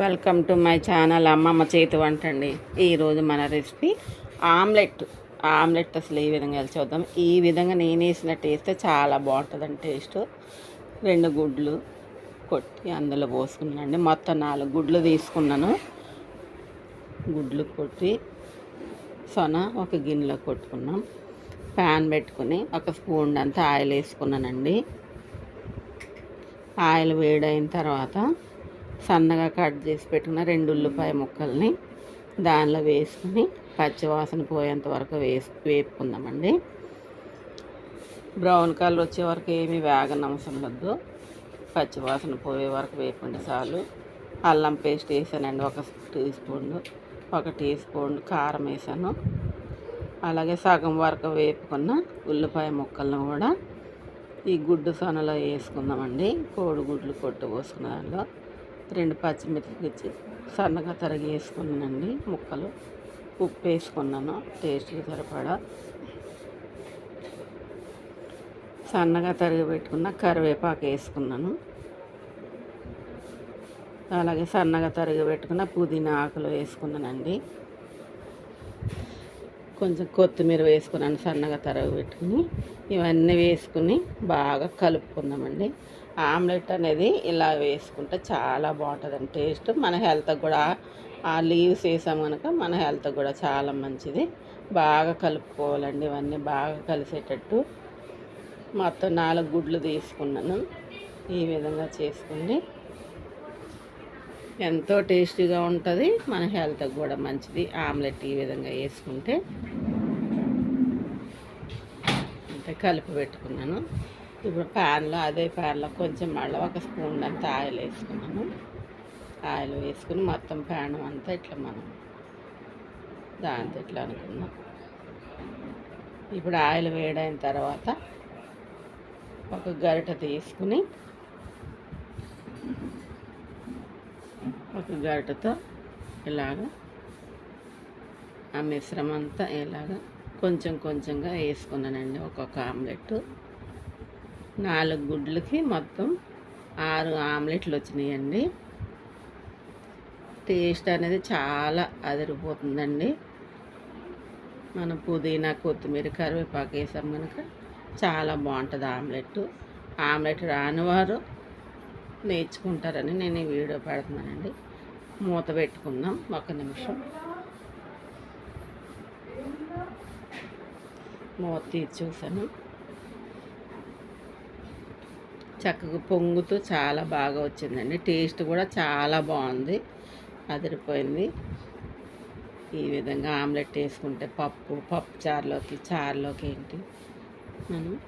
Welcome to my channel అమ్మమ్మ చేతి వంట అండి. ఈరోజు మన రెసిపీ ఆమ్లెట్. ఆమ్లెట్ అసలు ఏ విధంగా వెళ్ళి చూద్దాం? ఈ విధంగా నేను వేసినట్టు వేస్తే చాలా బాగుంటుందండి టేస్ట్. రెండు గుడ్లు కొట్టి అందులో పోసుకున్నానండి మొత్తం నాలుగు గుడ్లు తీసుకున్నాను. గుడ్లు కొట్టి సొన ఒక గిన్నెలో కొట్టుకున్నాం. ప్యాన్ పెట్టుకుని ఒక స్పూన్ అంతా ఆయిల్ వేసుకున్నానండి. ఆయిల్ వేడైన తర్వాత సన్నగా కట్ చేసి పెట్టుకున్న రెండు ఉల్లిపాయ ముక్కల్ని దానిలో వేసుకుని పచ్చివాసన పోయేంత వరకు వేసు వేపుకుందామండి. బ్రౌన్ కలర్ వచ్చే వరకు ఏమీ వేగనవసరం వద్దు పచ్చివాసన పోయే వరకు వేపుకుంటే చాలు. అల్లం పేస్ట్ వేసానండి ఒక టీ స్పూన్ ఒక టీ స్పూన్ కారం వేసాను. అలాగే సగం వరకు వేపుకున్న ఉల్లిపాయ ముక్కలను కూడా ఈ గుడ్డు సొనలో వేసుకుందామండి. కోడిగుడ్లు కొట్టు పోసుకున్న దానిలో. రెండు పచ్చిమిర్చి సన్నగా తరిగి వేసుకున్నానండి ముక్కలు ఉప్పు వేసుకున్నాను. టేస్ట్కి సరిపడా. సన్నగా తరిగి పెట్టుకున్న కరివేపాకు వేసుకున్నాను. అలాగే సన్నగా తరిగి పెట్టుకున్న పుదీనా ఆకులు వేసుకున్నానండి. కొంచెం కొత్తిమీర వేసుకున్నాను సన్నగా తరగ పెట్టుకుని. ఇవన్నీ వేసుకుని బాగా కలుపుకుందామండి. ఆమ్లెట్ అనేది ఇలా వేసుకుంటే చాలా బాగుంటుందండి. టేస్ట్ మన హెల్త్కి కూడా ఆ లీవ్స్ వేసాం కనుక మన హెల్త్కి కూడా చాలా మంచిది. బాగా కలుపుకోవాలండి ఇవన్నీ బాగా కలిసేటట్టు. మొత్తం నాలుగు గుడ్లు తీసుకున్నాను. ఈ విధంగా చేసుకుని ఎంతో టేస్టీగా ఉంటుంది. మన హెల్త్కి కూడా మంచిది. ఆమ్లెట్ ఈ విధంగా వేసుకుంటే. అంటే కలిపి పెట్టుకున్నాను. ఇప్పుడు ప్యాన్లో అదే ప్యాన్లో కొంచెం మళ్ళీ ఒక స్పూన్ అంత ఆయిల్ వేసుకున్నాను. ఆయిల్ వేసుకుని మొత్తం ప్యాన్ అంతా ఇట్లా మనం దాంతో ఇట్లా అనుకున్నాం ఇప్పుడు ఆయిల్ వేడైన తర్వాత ఒక గరిట తీసుకుని ఒక గరిటతో ఇలాగ ఆ మిశ్రమం అంతా ఇలాగ కొంచెం కొంచెంగా వేసుకున్నానండి. ఒక్కొక్క ఆమ్లెట్ నాలుగు గుడ్లకి మొత్తం ఆరు ఆమ్లెట్లు వచ్చినాయండి. టేస్ట్ అనేది చాలా అదిరిపోతుందండి. మనం పుదీనా కొత్తిమీర కరివేపాకు వేసాం కనుక చాలా బాగుంటుంది ఆమ్లెట్. ఆమ్లెట్ రానివారు నేర్చుకుంటారని నేను ఈ వీడియో పెడుతున్నానండి. మూత పెట్టుకుందాం. ఒక నిమిషం. మూత తీసి చూసాను చక్కగా పొంగుతూ చాలా బాగా వచ్చిందండి. టేస్ట్ కూడా చాలా బాగుంది. అదిరిపోయింది. ఈ విధంగా ఆమ్లెట్ వేసుకుంటే పప్పు పప్పు చారులోకి చారులోకి ఏంటి? మనం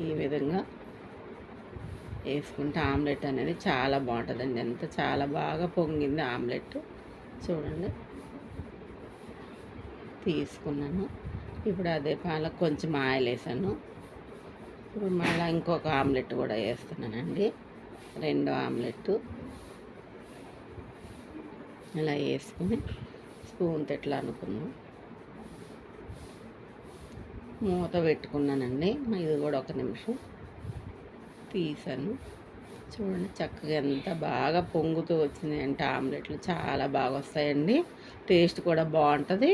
ఈ విధంగా వేసుకుంటే ఆమ్లెట్ అనేది చాలా బాగుంటుందండి. ఎంత చాలా బాగా పొంగింది ఆమ్లెట్. చూడండి. తీసుకున్నాను. ఇప్పుడు అదే పాలకు కొంచెం ఆయిల్ వేసాను. ఇప్పుడు మళ్ళీ ఇంకొక ఆమ్లెట్ కూడా వేస్తున్నానండి. రెండు ఆమ్లెట్. ఇలా వేసుకుని స్పూన్ తెట్లా అనుకున్నాం మూత పెట్టుకున్నానండి. ఇది కూడా ఒక నిమిషం. తీసాను చూడండి చక్కగా ఎంత బాగా పొంగుతూ వచ్చింది అంటే ఆమ్లెట్లు. చాలా బాగా వస్తాయండి. టేస్ట్ కూడా బాగుంటుంది.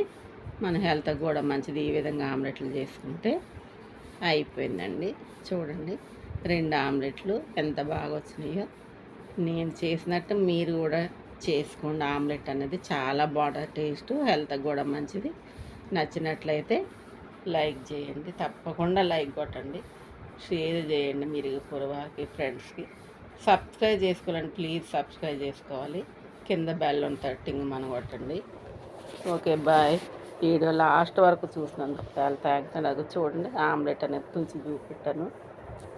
మన హెల్త్కి కూడా మంచిది ఈ విధంగా ఆమ్లెట్లు చేసుకుంటే అయిపోయిందండి. చూడండి రెండు ఆమ్లెట్లు ఎంత బాగా వచ్చినాయో. నేను చేసినట్టు మీరు కూడా చేసుకోండి. ఆమ్లెట్ అనేది చాలా బాగుంటుంది. టేస్ట్ హెల్త్కి కూడా మంచిది. నచ్చినట్లయితే లైక్ చేయండి. తప్పకుండా లైక్ కొట్టండి. షేర్ చేయండి మీరు పొరవాకి ఫ్రెండ్స్కి. సబ్స్క్రైబ్ చేసుకోవాలండి ప్లీజ్ సబ్స్క్రైబ్ చేసుకోవాలి. కింద బెల్ థర్టింగ్ మనం కొట్టండి. Okay bye. వీడియో లాస్ట్ వరకు చూసినందుకు చాలా థ్యాంక్స్ అండి. అది చూడండి ఆమ్లెట్ అనేది తుంచి చూపెట్టాను.